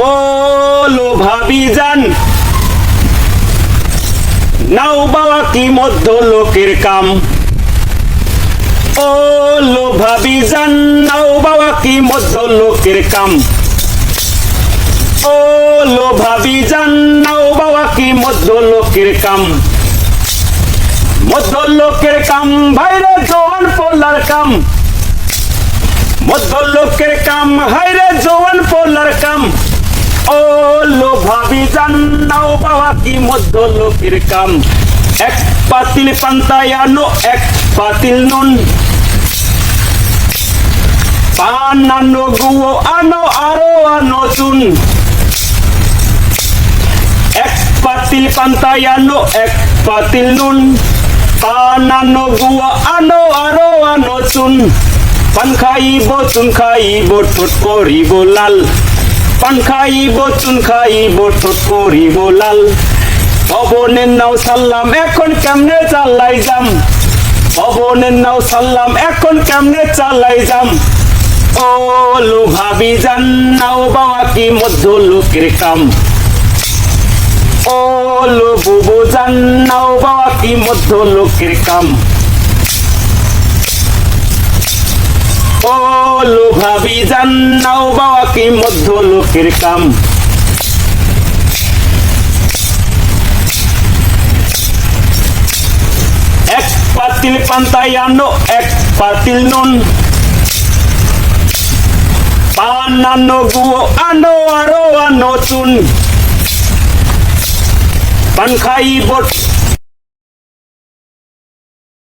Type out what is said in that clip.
ও লোভাবি যান। নাও বাবা কি মধ্য লোকের কাম। ও লোভাবি যান, নাও বাবা কি মধ্য লোকের কাম। ও লোভাবি যান, নাও বাবা কি মধ্য লোকের কাম। মধ্য লোকের কাম ভাইরে জোয়ান পোলার কাম। মধ্য লোকের কাম হাইরে জোয়ান পোলার কাম ও লো ভাবি জান্নাও বাবা কি মধ্য লোকের কাম? এক পাতিল পান্তায় আনো, এক পাতিল নুন। পান আনো, গুয়ো আনো, আরও আনো চুন। এক পাতিল পান্তায় আনো, এক পাতিল নুন। পান আনো, গুয়া আনো, আরও আনো চুন। পান খাইব, চুন খাইব, ঠোঁট করিব লাল। পান খাইব, চুন খাইব, ঠোঁট করিব লাল। পবনের নাও সাল্লাম, এখন কেমনে চালাই যাম? পবনের নাও সাল্লাম, এখন কেমনে চালাই যাম? ও লো ভাবি জান, নাও বাবা কি মধ্য লোকের কাম? ও লো বুবু জান, নাও বাবা কি মধ্য লোকের কাম? ও লো ভাবি জান নাও বাবা কি মধ্য লোকের কাম। এক পাতিল পান্তায় আনো, এক পাতিল নুন। পান আনো, গুয়ো আনো, আরও আনো চুন। পান খাইব